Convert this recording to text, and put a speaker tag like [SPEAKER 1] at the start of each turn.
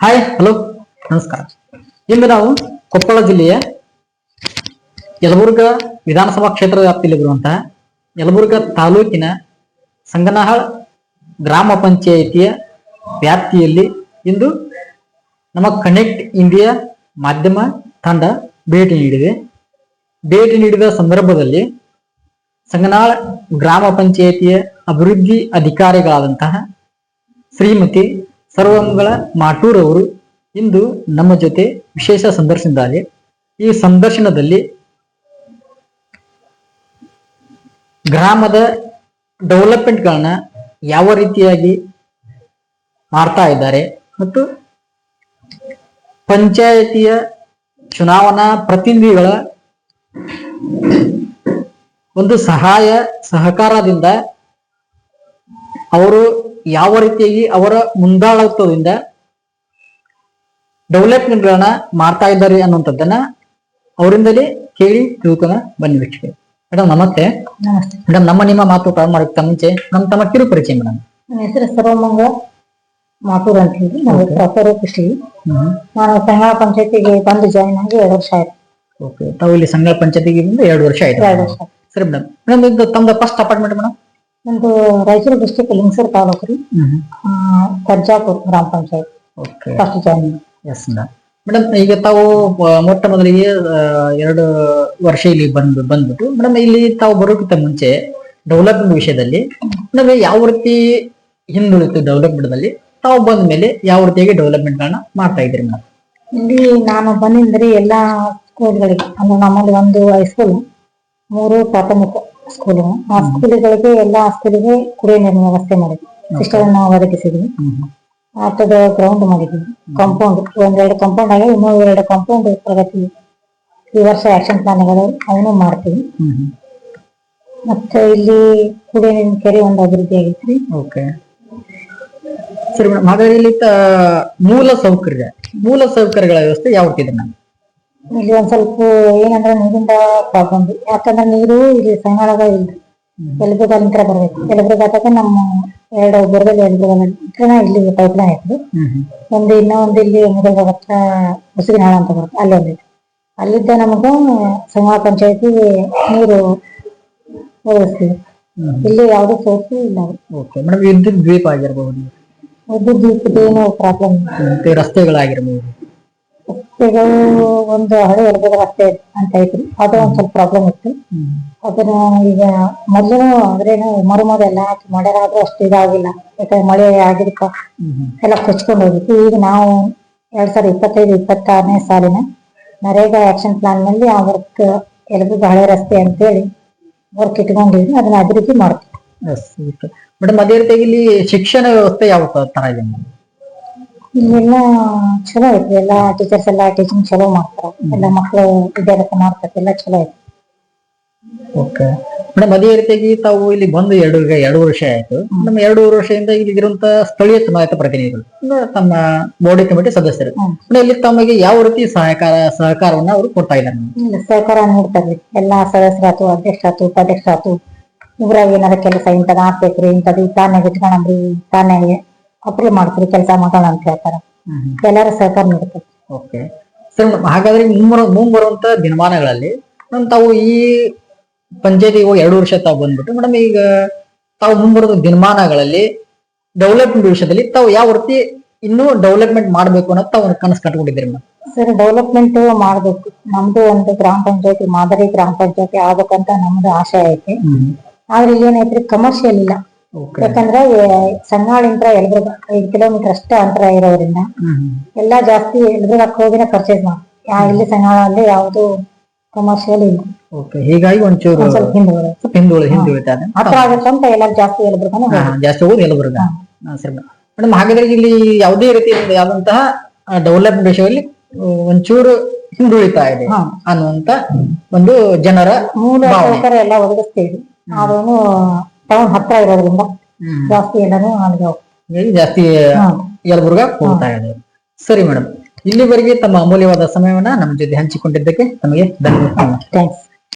[SPEAKER 1] Hi hello ನಮಸ್ಕಾರ. ಇಂದು ನಾವು ಕೊಪ್ಪಳ ಜಿಲ್ಲೆಯ ಯಲಬುರ್ಗ ವಿಧಾನಸಭಾ ಕ್ಷೇತ್ರ ವ್ಯಾಪ್ತಿಯಲ್ಲಿ ಬರುವಂತಹ ಯಲಬುರ್ಗ ತಾಲೂಕಿನ ಸಂಗನಹಾಳ್ ಗ್ರಾಮ ಪಂಚಾಯಿತಿಯ ವ್ಯಾಪ್ತಿಯಲ್ಲಿ ಇಂದು ನಮ್ಮ ಕನೆಕ್ಟ್ ಇಂಡಿಯಾ ಮಾಧ್ಯಮ ತಂಡ ಭೇಟಿ ನೀಡಿದೆ. ಭೇಟಿ ನೀಡಿದ ಸಂದರ್ಭದಲ್ಲಿ ಸಂಗನಾಳ್ ಗ್ರಾಮ ಪಂಚಾಯಿತಿಯ ಅಭಿವೃದ್ಧಿ ಅಧಿಕಾರಿಗಳಾದಂತಹ ಶ್ರೀಮತಿ ಸರ್ವಮಂಗಳ ಮಾಟೂರ್ ಅವರು ಇಂದು ನಮ್ಮ ಜೊತೆ ವಿಶೇಷ ಸಂದರ್ಶನದಲ್ಲಿ ಈ ಸಂದರ್ಶನದಲ್ಲಿ ಗ್ರಾಮದ ಡೆವಲಪ್ಮೆಂಟ್ಗಳನ್ನ ಯಾವ ರೀತಿಯಾಗಿ ಮಾಡ್ತಾ ಇದ್ದಾರೆ ಮತ್ತು ಪಂಚಾಯತಿಯ ಚುನಾವಣಾ ಪ್ರತಿನಿಧಿಗಳ ಒಂದು ಸಹಾಯ ಸಹಕಾರದಿಂದ ಅವರು ಯಾವ ರೀತಿಯಾಗಿ ಅವರ ಮುಂದಾಳತ್ವದಿಂದ ಡೆವಲಪ್ಮೆಂಟ್ ಗಳನ್ನ ಮಾಡ್ತಾ ಇದ್ದಾರೆ ಅನ್ನುವಂಥದ್ದನ್ನ ಅವರಿಂದಲೇ ಕೇಳಿ ತಿಳ್ಕೊಂಡ ಬನ್ನಿ ವೀಕ್ಷಕರು. ಮೇಡಮ್ ನಮಸ್ತೆ. ಮೇಡಮ್ ನಮ್ಮ ನಿಮ್ಮ ಮಾತು ಪ್ರಾರಂಭ ಮಾಡೋಕ್ಕೆ ಮುಂಚೆ ನಮ್ಮ ತಮ್ಮ ಕಿರು ಪರಿಚಯ ಮೇಡಮ್
[SPEAKER 2] ನನ್ನ ಹೆಸರು ಸರ್ವಮಂಗ ಮಾತೂರ್ ಅಂತ ಹೇಳಿ ನಾವು ಪ್ರಾಪರ್ ಕೃಷಿ ನಾನು ಸಂಘ ಪಂಚಾಯತಿಗೆ ಬಂದು ಜಾಯಿನ್ ಆಗಿ ಎರಡು ವರ್ಷ ಆಯ್ತು.
[SPEAKER 1] ಓಕೆ ತಾವು ಇಲ್ಲಿ ಸಂಘ ಪಂಚಾಯತಿಗೆ ಬಂದು ಎರಡು ವರ್ಷ ಆಯ್ತು.
[SPEAKER 2] ಎರಡು ವರ್ಷ
[SPEAKER 1] ಸರಿ ಮೇಡಮ್ ಮೇಡಮ್ ಇದು ತಮ್ಮದ ಫಸ್ಟ್ ಅಪಾರ್ಟ್ಮೆಂಟ್ ಮೇಡಮ್
[SPEAKER 2] ನಮ್ದು ರಾಯಚೂರು ಡಿಸ್ಟಿಕ್ ಲಿಂಗಸೂರು ತಾಲೂಕು ರೀ. ಕರ್ಜಾಪುರ್ ಗ್ರಾಮ panchayat. First join
[SPEAKER 1] as madam ಈಗ ತಾವು ಮೊಟ್ಟ ಮೊದಲಿಗೆ ಎರಡು ವರ್ಷ ಇಲ್ಲಿ ಬಂದು ಬಂದ್ಬಿಟ್ಟು ಮೇಡಮ್ ಇಲ್ಲಿ ತಾವು ಬರೋಕ್ಕಿಂತ ಮುಂಚೆ ಡೆವಲಪ್ಮೆಂಟ್ ವಿಷಯದಲ್ಲಿ ನಮಗೆ ಯಾವ ರೀತಿ ಹಿಂದುಳಿತು ಡೆವಲಪ್ಮೆಂಟ್ ದಲ್ಲಿ? ತಾವು ಬಂದ ಮೇಲೆ ಯಾವ ರೀತಿಯಾಗಿ ಡೆವಲಪ್ಮೆಂಟ್ ಗಳನ್ನ ಮಾಡ್ತಾ ಇದ್ರಿ ಮೇಡಮ್
[SPEAKER 2] ಇಲ್ಲಿ ನಾನು ಬಂದಿಂದ್ರಿ ಎಲ್ಲಾ ಸ್ಕೂಲ್ಗಳಿಗೆ ಅಂದ್ರೆ ನಮ್ಮಲ್ಲಿ ಒಂದು ಹೈಸ್ಕೂಲ್ ಮೂರು ಪ್ರಾಥಮಿಕ. ಸ್ಕೂಲ್ ಆ ಸ್ಕೂಲ್ಗಳಿಗೆ ಎಲ್ಲಾ ಸ್ಕೂಲಿಗೆ ಕುಡಿಯೋ ನೀರಿನ ವ್ಯವಸ್ಥೆ ಮಾಡಿದ್ವಿ. ಸಿಸ್ಟರ್ನ ಒದಗಿಸಿದ್ವಿ. ಆಟದ ಗ್ರೌಂಡ್ ಮಾಡಿದ್ವಿ. ಕಾಂಪೌಂಡ್ ಒಂದೆರಡು ಕಾಂಪೌಂಡ್ ಆಗಿ ಇನ್ನೂ ಎರಡು ಕಾಂಪೌಂಡ್ ಪ್ರಗತಿ ಈ ವರ್ಷ ಆಕ್ಷನ್ ಪ್ಲಾನ್ಗಳು ಅವನು ಮಾಡ್ತೀವಿ. ಮತ್ತೆ ಇಲ್ಲಿ ಕುಡಿಯೋ ನೀರಿನ ಕೆರೆ ಒಂದು ಅಭಿವೃದ್ಧಿ ಆಗೈತ್ರಿ.
[SPEAKER 1] ಓಕೆ. ಸರಿ ಮೇಡಮ್ ಹಾಗಾದ್ರೆ ಇಲ್ಲಿ ಮೂಲ ಸೌಕರ್ಯ ಮೂಲ ಸೌಕರ್ಯಗಳ ವ್ಯವಸ್ಥೆ ಯಾವ ರೀತಿ ಇದೆ ಮೇಡಮ್?
[SPEAKER 2] ಇಲ್ಲಿ ಒಂದ್ ಸ್ವಲ್ಪ ಏನಂದ್ರೆ ನೀರಿಂದ ಪ್ರಾಬ್ಲಮ್ ಯಾಕಂದ್ರೆ ನೀರು ಇಲ್ಲಿ ಸಂಗಾಳಗ ಇಲ್ಲ. ಯಲಬುರ್ಗಾಲಿಂತ್ರ ಬರ್ಬೇಕು. ಯಲಬುರ್ಗಾದಾಗ ನಮ್ಮ ಎರಡು ಬುರ್ಗಲ್ ಯಲಬುರ್ಗಾಲ ಇಲ್ಲಿ ಪೈಪ್ ಲೈನ್ ಐತ್ರಿ ಒಂದು ಇನ್ನೂ ಒಂದು ಇಲ್ಲಿ ಮುಗಿದ ಹತ್ರ ಮುಸುಗಿನಾಳ ಅಂತ ಬರುತ್ತೆ. ಅಲ್ಲಿ ಒಂದಿದೆ. ಅಲ್ಲಿದ್ದ ನಮಗ ಸಂಗಾಳ ಪಂಚಾಯತಿ ನೀರು ಒದಗಿಸ್ತೀವಿ. ಇಲ್ಲಿ ಯಾವುದೇ ಸೋರ್ಸ್ ಇಲ್ಲ
[SPEAKER 1] ಓಕೆ ಮೇಡಮ್ ವಿದ್ಯುತ್ ದ್ವೀಪ ಆಗಿರ್ಬಹುದು
[SPEAKER 2] ವಿದ್ಯುತ್ ಏನೋ ಪ್ರಾಬ್ಲಮ್
[SPEAKER 1] ಮತ್ತೆ ರಸ್ತೆಗಳಾಗಿರ್ಬಹುದು
[SPEAKER 2] ರಸ್ತೆಗಳು ಒಂದು ಹಳೆ ಯಲಬುರ್ಗ ರಸ್ತೆ ಅಂತ ಐತ್ರಿ ಅದು ಒಂದ್ ಸ್ವಲ್ಪ ಪ್ರಾಬ್ಲಮ್ ಇತ್ತು. ಅದನ್ನ ಈಗ ಮೊದಲು ಅಂದ್ರೇನು ಮರುಮದ ಎಲ್ಲ ಹಾಕಿ ಮಾಡ್ಯಾರ ಆದ್ರೂ ಅಷ್ಟು ಇದಾಗಿಲ್ಲ. ಯಾಕಂದ್ರೆ ಮಳೆ ಆಗಿದ್ಕ ಎಲ್ಲ ಕೊಚ್ಕೊಂಡು ಹೋಗಿತ್ತು. ಈಗ ನಾವು ಎರಡ್ ಸಾವಿರದ ಇಪ್ಪತ್ತೈದು, ಇಪ್ಪತ್ತಾರನೇ ಸಾಲಿನ ನರೇಗಾ ಆಕ್ಷನ್ ಪ್ಲಾನ್ನಲ್ಲಿ ಆ ವರ್ಕ್ ಎಲ್ರಿಗೂ ಹಳೆ ರಸ್ತೆ ಅಂತೇಳಿ ವರ್ಕ್ ಇಟ್ಕೊಂಡಿದ್ವಿ ಅದನ್ನ ಅಭಿವೃದ್ಧಿ ಮಾಡ್ತೀವಿ.
[SPEAKER 1] ಮೇಡಮ್ ಅದೇ ರೀತಿಯಾಗಿ ಇಲ್ಲಿ ಶಿಕ್ಷಣ ವ್ಯವಸ್ಥೆ ಯಾವ ತರ ಇದೆ
[SPEAKER 2] ಇಲ್ಲೆಲ್ಲ ಚಲೋ ಐತಿ ಎಲ್ಲಾ ಟೀಚರ್ಸ್ ಎಲ್ಲಾ ಟೀಚಿಂಗ್ ಚಲೋ ಮಾಡ್ತಾರ. ಎಲ್ಲಾ ಮಕ್ಕಳು ವಿದ್ಯಾಭ್ಯಾಸ ಮಾಡ್ತಾರ. ಎಲ್ಲಾ ಚಲೋ ಐತಿ
[SPEAKER 1] ಓಕೆ. ಮೇಡಮ್ ಅದೇ ರೀತಿಯಾಗಿ ತಾವು ಇಲ್ಲಿ ಬಂದು ಎರಡು ಈಗ ಎರಡು ವರ್ಷ ಆಯ್ತು. ನಮ್ಮ ಎರಡು ವರ್ಷದಿಂದ ಇಲ್ಲಿ ಇರುವಂತ ಸ್ಥಳೀಯ ಚುನಾಯಿತ ಪ್ರತಿನಿಧಿಗಳು ಅಂದ್ರೆ ತಮ್ಮ ಬೋರ್ಡಿ ಕಮಿಟಿ ಸದಸ್ಯರು. ಅಂದ್ರೆ ಇಲ್ಲಿ ತಮಗೆ ಯಾವ ರೀತಿ ಸಹಕಾರ ಸಹಕಾರವನ್ನ ಅವರು ಕೊಡ್ತಾ ಇದ್ದಾರೆ
[SPEAKER 2] ಸಹಕಾರ ನೀಡ್ತಾರೆ ಎಲ್ಲಾ ಸದಸ್ಯರಾತು ಉಪಾಧ್ಯಕ್ಷ ಆತು ಇವ್ರಾಗ ಏನಾರ ಕೆಲಸ ಇಂಥದ್ದು ಆಗ್ಬೇಕ್ರಿ ಇಂಥದ್ದು ತಾನೇ ಇಟ್ಕೊಂಡ್ರಿ ತಾನಾಗೆ ಅಪ್ರೂವ್ ಮಾಡ್ತೀರಿ ಕೆಲಸ ಮಾಡೋಣ ಅಂತ ಹೇಳ್ತಾರ. ಎಲ್ಲಾರು ಸಹಕಾರ ನೀಡ್ತಾರೆ
[SPEAKER 1] ಓಕೆ. ಸರ್ ಹಾಗಾದ್ರೆ ಮುಂಬರೋ ಮುಂಬರುವಂತ ದಿನಮಾನಗಳಲ್ಲಿ ಮೇಡಮ್ ತಾವು ಈ ಪಂಚಾಯತಿ ಹೋಗಿ ಎರಡು ವರ್ಷ ತಾವು ಬಂದ್ಬಿಟ್ಟು ಮೇಡಮ್ ಈಗ ತಾವು ಮುಂಬರುವ ದಿನಮಾನಗಳಲ್ಲಿ ಡೆವಲಪ್ಮೆಂಟ್ ವಿಷಯದಲ್ಲಿ ತಾವು ಯಾವ ರೀತಿ ಇನ್ನೂ ಡೆವಲಪ್ಮೆಂಟ್ ಮಾಡಬೇಕು ಅನ್ನೋದು ತಾವು ಕನಸು ಕಟ್ಕೊಂಡಿದ್ದೀರಿ ಮೇಡಮ್?
[SPEAKER 2] ಸರ್ ಡೆವಲಪ್ಮೆಂಟ್ ಮಾಡಬೇಕು. ನಮ್ದು ಒಂದು ಗ್ರಾಮ ಪಂಚಾಯತಿ ಮಾದರಿ ಗ್ರಾಮ ಪಂಚಾಯತಿ ಆಗ್ಬೇಕಂತ ನಮ್ದು ಆಶಯ ಐತಿ. ಆದ್ರೆ ಇಲ್ಲಿ ಏನೈತ್ರಿ ಕಮರ್ಷಿಯಲ್ ಇಲ್ಲ. ಯಾಕಂದ್ರೆ ಸಂಗಾಳಿಂದ ಎಲ್ರಿಗ ಐದು ಕಿಲೋಮೀಟರ್ ಅಷ್ಟೇ ಅಂತರ ಇರೋದ್ರಿಂದ ಎಲ್ಲಾ ಜಾಸ್ತಿ ಎಲ್ರಿಗ ಹೋಗಿನ ಪರ್ಚೇಸ್ ಮಾಡ್ತಾರೆ ಯಾ ಇಲ್ಲಿ ಸಂಗಾಳಲ್ಲಿ ಯಾವ್ದು ಕಮರ್ಷಿಯಲ್ ಇಲ್ಲ.
[SPEAKER 1] ಓಕೆ ಹೀಗಾಗಿ ಒಂಚೂರು ಹಿಂದುಳಿದ ಹಿಂದುಳಿತಾರೆ
[SPEAKER 2] ಹತ್ರ ಆಗುತ್ತಂತ ಎಲ್ಲಾರು ಜಾಸ್ತಿ ಎಲ್ರಿಗನ
[SPEAKER 1] ಹಾ, ಜಾಸ್ತಿ ಹೋಗೋದು ಯಲಬುರ್ಗ ಹಾ, ಸರಿ ಮೇಡಮ್ ಹಾಗಾದ್ರೆ ಇಲ್ಲಿ ಯಾವುದೇ ರೀತಿ ಯಾವಂತಹ ವಿಷಯದಲ್ಲಿ ದೇಶದಲ್ಲಿ ಒಂಚೂರು ಹಿಂದುಳಿತಾ ಇದೆ. ಅನ್ನುವಂತ ಒಂದು ಜನರ
[SPEAKER 2] ಮೂಲ ಎಲ್ಲ ಒದಗಿಸ್ತೀವಿ. ಆದ್ರೂ ಟೌನ್ ಹತ್ರ ಇರೋದ್ರಿಂದ ಜಾಸ್ತಿ ಎಲ್ಲಾನು
[SPEAKER 1] ನನಗೆ ಜಾಸ್ತಿ. ಯಲಬುರ್ಗ ಹೋಗ್ತಾ ಇದೆ ಸರಿ ಮೇಡಮ್ ಇಲ್ಲಿವರೆಗೆ ತಮ್ಮ ಅಮೂಲ್ಯವಾದ ಸಮಯವನ್ನ ನಮ್ಮ ಜೊತೆ ಹಂಚಿಕೊಂಡಿದ್ದಕ್ಕೆ ನಮಗೆ ಧನ್ಯವಾದ
[SPEAKER 2] ಥ್ಯಾಂಕ್ಸ್